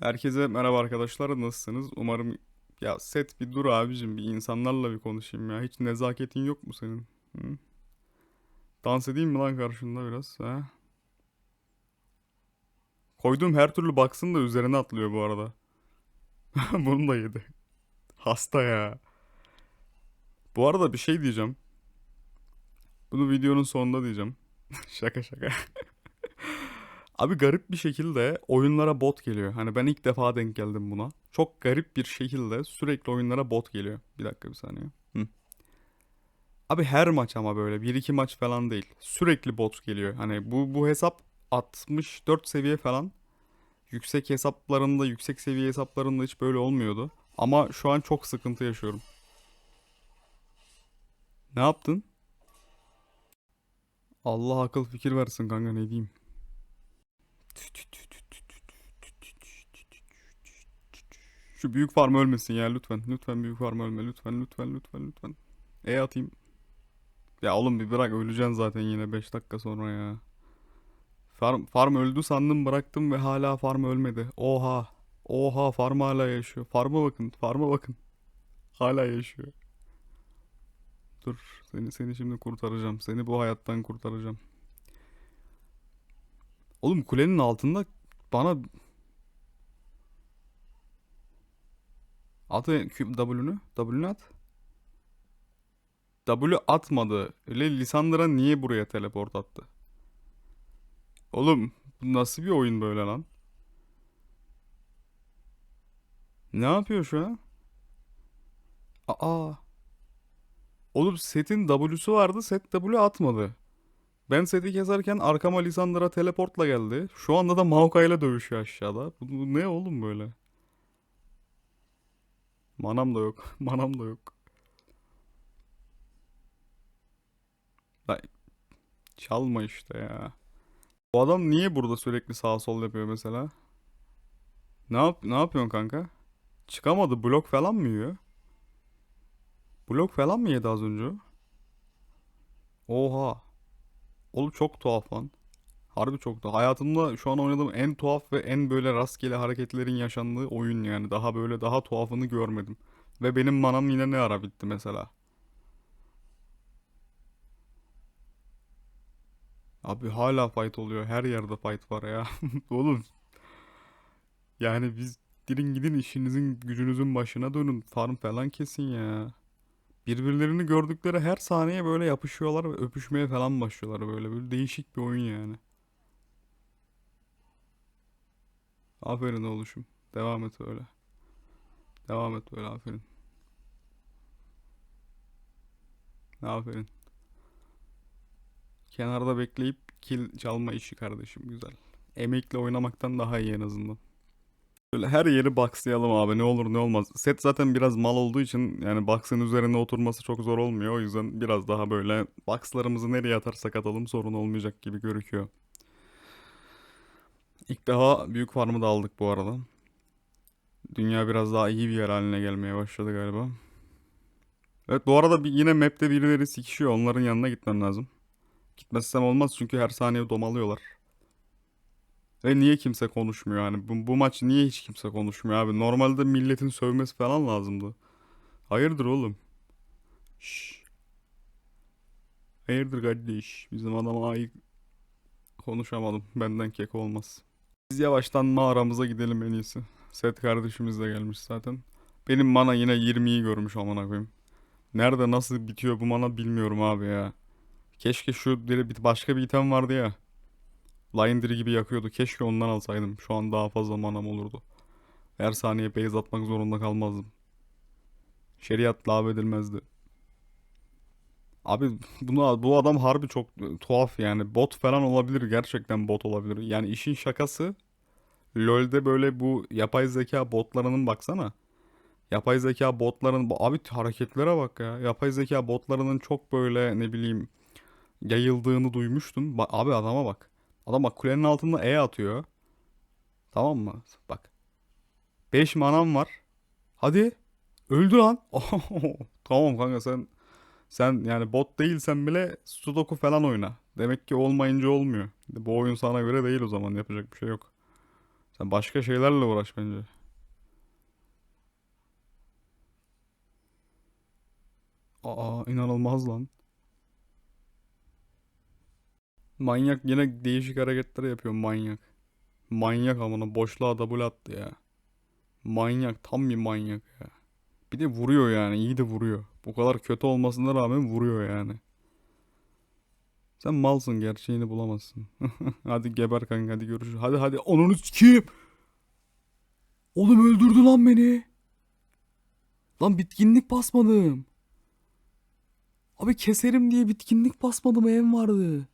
Herkese merhaba arkadaşlar nasılsınız? Umarım ya set bir dur abicim bir insanlarla bir konuşayım ya. Hiç nezaketin yok mu senin? Hı? Dans edeyim mi lan karşında biraz? Ha? Koyduğum her türlü baksın da üzerine atlıyor bu arada. Bunu da yedi. Hasta ya. Bu arada bir şey diyeceğim. Bunu videonun sonunda diyeceğim. Şaka şaka. Abi garip bir şekilde oyunlara bot geliyor. Hani ben ilk defa denk geldim buna. Çok garip bir şekilde sürekli oyunlara bot geliyor. Bir dakika bir saniye. Hı. Abi her maç ama böyle bir iki maç falan değil. Sürekli bot geliyor. Hani bu bu hesap 64 seviye falan. Yüksek hesaplarında, yüksek seviye hesaplarında hiç böyle olmuyordu. Ama şu an çok sıkıntı yaşıyorum. Ne yaptın? Allah akıl fikir versin kanka ne diyeyim. Şu büyük farm ölmesin ya lütfen. Lütfen büyük farm ölme. Lütfen lütfen lütfen lütfen. E atayım. Ya oğlum bir bırak öleceksin zaten yine 5 dakika sonra ya. Farm, farm öldü sandım bıraktım ve hala farm ölmedi. Oha. Oha farm hala yaşıyor. Farma bakın. Farma bakın. Hala yaşıyor. Dur seni seni şimdi kurtaracağım. Seni bu hayattan kurtaracağım. Oğlum kulenin altında bana at W'nü W'nü at. W atmadı. Öyle Lisandra niye buraya teleport attı? Oğlum bu nasıl bir oyun böyle lan? Ne yapıyor şu an? Aa. Oğlum setin W'su vardı. Set W atmadı. Ben seti keserken arkama Lisandra teleportla geldi. Şu anda da Maokai ile dövüşüyor aşağıda. Bu, bu ne oğlum böyle? Manam da yok. Manam da yok. Lan çalma işte ya. Bu adam niye burada sürekli sağ sol yapıyor mesela? Ne yap ne yapıyorsun kanka? Çıkamadı. Blok falan mı yiyor? Blok falan mı yedi az önce? Oha. Oğlum çok tuhaf lan. Harbi çok tuhaf. Hayatımda şu an oynadığım en tuhaf ve en böyle rastgele hareketlerin yaşandığı oyun yani. Daha böyle daha tuhafını görmedim. Ve benim manam yine ne ara bitti mesela. Abi hala fight oluyor. Her yerde fight var ya. Oğlum yani biz gidin gidin işinizin gücünüzün başına dönün. Farm falan kesin ya. Birbirlerini gördükleri her saniye böyle yapışıyorlar ve öpüşmeye falan başlıyorlar böyle. Böyle değişik bir oyun yani. Aferin oğluşum. Devam et öyle. Devam et böyle aferin. Aferin. Kenarda bekleyip kill çalma işi kardeşim güzel. Emekle oynamaktan daha iyi en azından. Böyle her yeri boxlayalım abi ne olur ne olmaz. Set zaten biraz mal olduğu için yani box'ın üzerine oturması çok zor olmuyor. O yüzden biraz daha böyle box'larımızı nereye atarsak atalım sorun olmayacak gibi görünüyor. İlk defa büyük farmı da aldık bu arada. Dünya biraz daha iyi bir yer haline gelmeye başladı galiba. Evet bu arada bir, yine map'te birileri sikişiyor. Onların yanına gitmem lazım. Gitmezsem olmaz çünkü her saniye domalıyorlar. Ve niye kimse konuşmuyor hani bu, bu maç niye hiç kimse konuşmuyor abi? Normalde milletin sövmesi falan lazımdı. Hayırdır oğlum? Şşş. Hayırdır kardeş? Bizim adama ayık konuşamadım. Benden kek olmaz. Biz yavaştan mağaramıza gidelim en iyisi. Set kardeşimiz de gelmiş zaten. Benim mana yine 20'yi görmüş amına koyayım. Nerede nasıl bitiyor bu mana bilmiyorum abi ya. Keşke şu bir başka bir item vardı ya. Legendary gibi yakıyordu. Keşke ondan alsaydım. Şu an daha fazla manam olurdu. Her saniye base atmak zorunda kalmazdım. Şeriat lağv. Abi bunu bu adam harbi çok tuhaf yani. Bot falan olabilir. Gerçekten bot olabilir. Yani işin şakası LoL'de böyle bu yapay zeka botlarının baksana. Yapay zeka botların abi hareketlere bak ya. Yapay zeka botlarının çok böyle ne bileyim yayıldığını duymuştum. Ba- abi adama bak. Adam bak kulenin altında E atıyor. Tamam mı? Bak. 5 manam var. Hadi. Öldü lan. Tamam kanka sen sen yani bot değilsen bile Sudoku falan oyna. Demek ki olmayınca olmuyor. Bu oyun sana göre değil o zaman yapacak bir şey yok. Sen başka şeylerle uğraş bence. Aa inanılmaz lan. Manyak yine değişik hareketler yapıyor manyak. Manyak amına boşluğa double attı ya. Manyak tam bir manyak ya. Bir de vuruyor yani iyi de vuruyor. Bu kadar kötü olmasına rağmen vuruyor yani. Sen malsın gerçeğini bulamazsın. hadi geber kanka hadi görüşürüz. Hadi hadi onu sikeyim. Oğlum öldürdü lan beni. Lan bitkinlik basmadım. Abi keserim diye bitkinlik basmadım en vardı.